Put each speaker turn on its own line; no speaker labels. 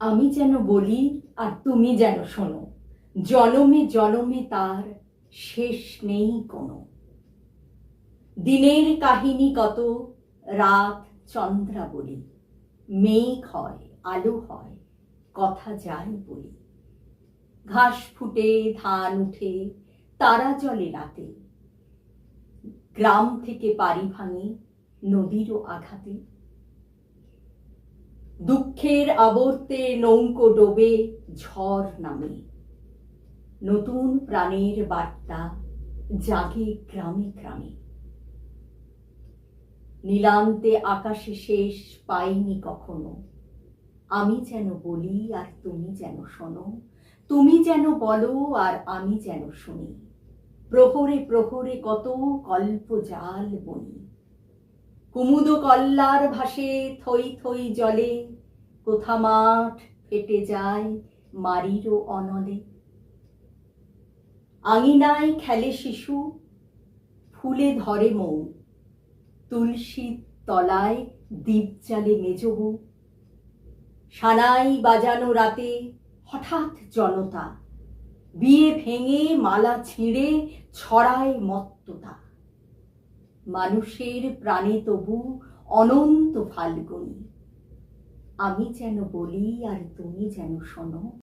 আমি যেন বলি আর তুমি যেন শোনো। জনমে জনমে তার শেষ নেই কোনো। দিনের কাহিনী কত, রাত চন্দ্রা বলি। মেঘ হয়, আলো হয়, কথা যাই বলি। ঘাস ফুটে, ধান উঠে, তারা জলে রাতে। গ্রাম থেকে পারি ভাঙে, নদীরও আঘাতে। দুঃখের আবর্তে নৌকো ডোবে ঝড় নামে। নতুন প্রাণের বার্তা জাগে গ্রামে গ্রামে। নীলান্তে আকাশে শেষ পাইনি কখনো। আমি যেন বলি আর তুমি যেন শোনো। তুমি যেন বলো আর আমি যেন শুনি। প্রহরে প্রহরে কত কল্প জাল বনি। কুমুদ কল্লার ভাসে থই থই জলে, কোথা মাঠ ফেটে যায় মারিরও অনলে। আঙিনায় খেলে শিশু, ফুলে ধরে মৌ। তুলসীর তলায় দ্বীপ জালে মেজবু সানাই বাজানো রাতে হঠাৎ জনতা, বিয়ে ভেঙে মালা ছিঁড়ে ছড়ায় মত্ততা। মানুষের প্রাণে তবু অনন্ত ফাল্গুন। আমি যেন বলি আর তুমি যেন শোনো।